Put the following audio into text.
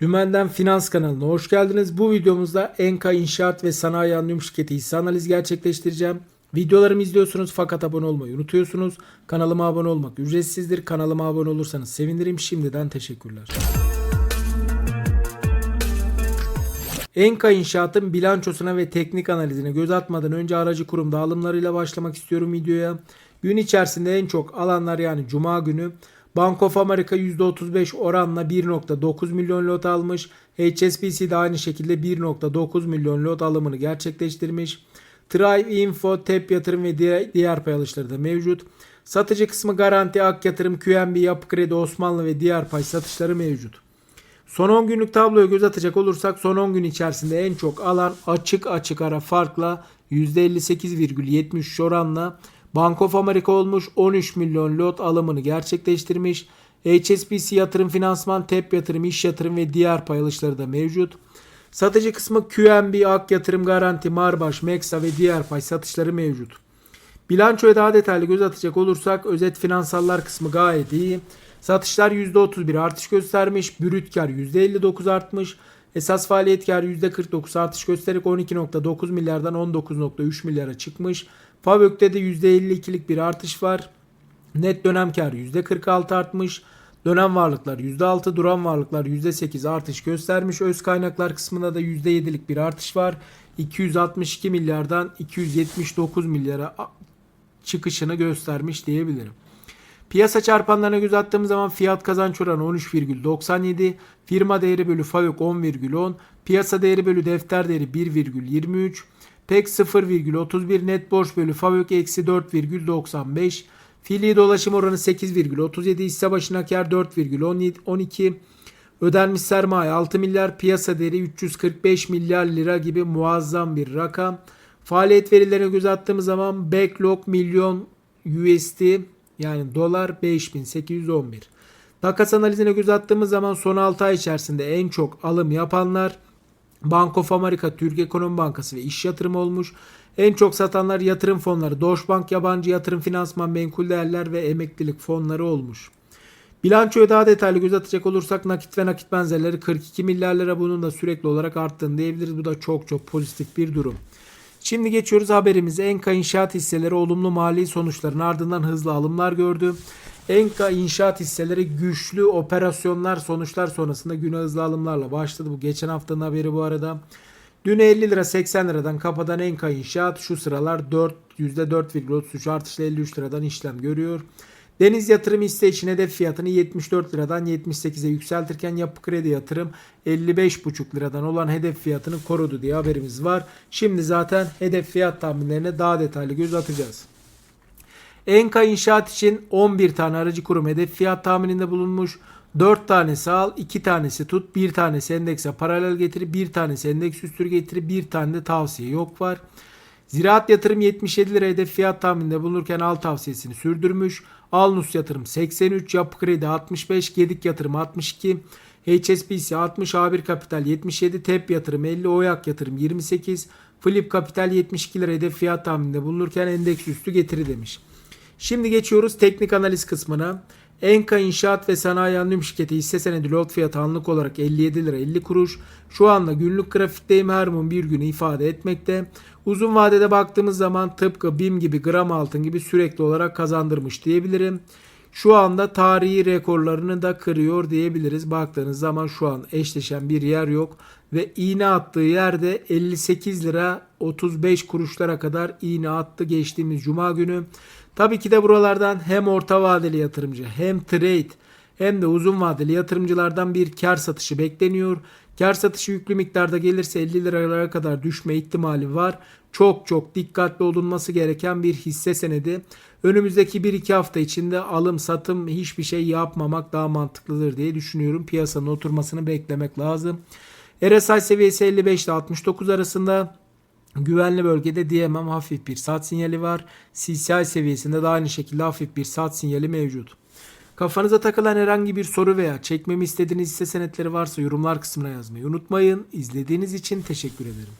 Dümenden Finans kanalına hoş geldiniz. Bu videomuzda Enka İnşaat ve Sanayi Anonim Şirketi hisse analizi gerçekleştireceğim. Videolarımı izliyorsunuz fakat abone olmayı unutuyorsunuz. Kanalıma abone olmak ücretsizdir. Kanalıma abone olursanız sevinirim. Şimdiden teşekkürler. Enka İnşaat'ın bilançosuna ve teknik analizine göz atmadan önce aracı kurum dağılımlarıyla başlamak istiyorum videoya. Gün içerisinde en çok alanlar yani Cuma günü Bank of America %35 oranla 1.9 milyon lot almış. HSBC de aynı şekilde 1.9 milyon lot alımını gerçekleştirmiş. Tribe Info, TEP yatırım ve diğer, diğer pay alışları da mevcut. Satıcı kısmı Garanti, Ak Yatırım, QNB, Yapı Kredi, Osmanlı ve diğer pay satışları mevcut. Son 10 günlük tabloya göz atacak olursak son 10 gün içerisinde en çok alan açık açık ara farkla %58,73 oranla Bank of America olmuş 13 milyon lot alımını gerçekleştirmiş. HSBC yatırım finansman, TEP yatırım, iş yatırım ve diğer pay da mevcut. Satıcı kısmı QNB, Ak Yatırım, Garanti, Marbaş, Meksa ve diğer pay satışları mevcut. Bilançoya daha detaylı göz atacak olursak özet finansallar kısmı gayet iyi. Satışlar %31 artış göstermiş. Brüt kar %59 artmış. Esas faaliyet kar %49 artış göstererek 12.9 milyardan 19.3 milyara çıkmış. Fabök'te de %52'lik bir artış var. Net dönem kar %46 artmış. Dönem varlıklar %6, duran varlıklar %8 artış göstermiş. Öz kaynaklar kısmında da %7'lik bir artış var. 262 milyardan 279 milyara çıkışını göstermiş diyebilirim. Piyasa çarpanlarına göz attığımız zaman fiyat kazanç oranı 13,97, firma değeri bölü FAVÖK 10,10, piyasa değeri bölü defter değeri 1,23, PEK 0,31, net borç bölü FAVÖK eksi 4,95, fiili dolaşım oranı 8,37, hisse başına kar 4,12, ödenmiş sermaye 6 milyar, piyasa değeri 345 milyar lira gibi muazzam bir rakam. Faaliyet verilerine göz attığımız zaman backlog milyon USD yani dolar 5811. Takas analizine göz attığımız zaman son 6 ay içerisinde en çok alım yapanlar Bank of America, Türk Ekonomi Bankası ve İş Yatırım olmuş. En çok satanlar yatırım fonları, Deutsche Bank, yabancı yatırım finansman, menkul değerler ve emeklilik fonları olmuş. Bilançoya daha detaylı göz atacak olursak nakit ve nakit benzerleri 42 milyar lira bunun da sürekli olarak arttığını diyebiliriz. Bu da çok çok pozitif bir durum. Şimdi geçiyoruz haberimize. Enka İnşaat hisseleri olumlu mali sonuçların ardından hızlı alımlar gördü. Enka İnşaat hisseleri güçlü operasyonlar sonuçlar sonrasında güne hızlı alımlarla başladı. Bu geçen haftanın haberi bu arada. Dün 50 lira 80 liradan kapatan Enka İnşaat şu sıralar 4 %4,33 artışla 53 liradan işlem görüyor. Deniz yatırım hisse için hedef fiyatını 74 liradan 78'e yükseltirken yapı kredi yatırım 55,5 liradan olan hedef fiyatını korudu diye haberimiz var. Şimdi zaten hedef fiyat tahminlerine daha detaylı göz atacağız. Enka İnşaat için 11 tane aracı kurum hedef fiyat tahmininde bulunmuş. 4 tanesi al, 2 tanesi tut, 1 tanesi endekse paralel getiri, 1 tanesi endeks üstü getiri, 1 tane de tavsiye yok var. Ziraat yatırım 77 lira hedef fiyat tahmininde bulunurken al tavsiyesini sürdürmüş. Alnus yatırım 83, Yapı Kredi 65, Gedik yatırım 62, HSBC 60, A1 Kapital 77, TEP yatırım 50, Oyak yatırım 28, Flip Kapital 72 lira hedef fiyat tahmininde bulunurken endeks üstü getiri demiş. Şimdi geçiyoruz teknik analiz kısmına. Enka İnşaat ve Sanayi Anonim Şirketi hisse senedi lot fiyatı anlık olarak 57 lira 50 kuruş. Şu anda günlük grafikteyim her mum bir günü ifade etmekte. Uzun vadede baktığımız zaman tıpkı BİM gibi gram altın gibi sürekli olarak kazandırmış diyebilirim. Şu anda tarihi rekorlarını da kırıyor diyebiliriz. Baktığınız zaman şu an eşleşen bir yer yok. Ve iğne attığı yerde 58 lira 35 kuruşlara kadar iğne attı geçtiğimiz cuma günü. Tabii ki de buralardan hem orta vadeli yatırımcı hem trade hem de uzun vadeli yatırımcılardan bir kar satışı bekleniyor. Kar satışı yüklü miktarda gelirse 50 liralara kadar düşme ihtimali var. Çok çok dikkatli olunması gereken bir hisse senedi. Önümüzdeki 1-2 hafta içinde alım satım hiçbir şey yapmamak daha mantıklıdır diye düşünüyorum. Piyasanın oturmasını beklemek lazım. RSI seviyesi 55 ile 69 arasında. Güvenli bölgede diyemem hafif bir sat sinyali var. CCI seviyesinde de aynı şekilde hafif bir sat sinyali mevcut. Kafanıza takılan herhangi bir soru veya çekmemi istediğiniz hisse senetleri varsa yorumlar kısmına yazmayı unutmayın. İzlediğiniz için teşekkür ederim.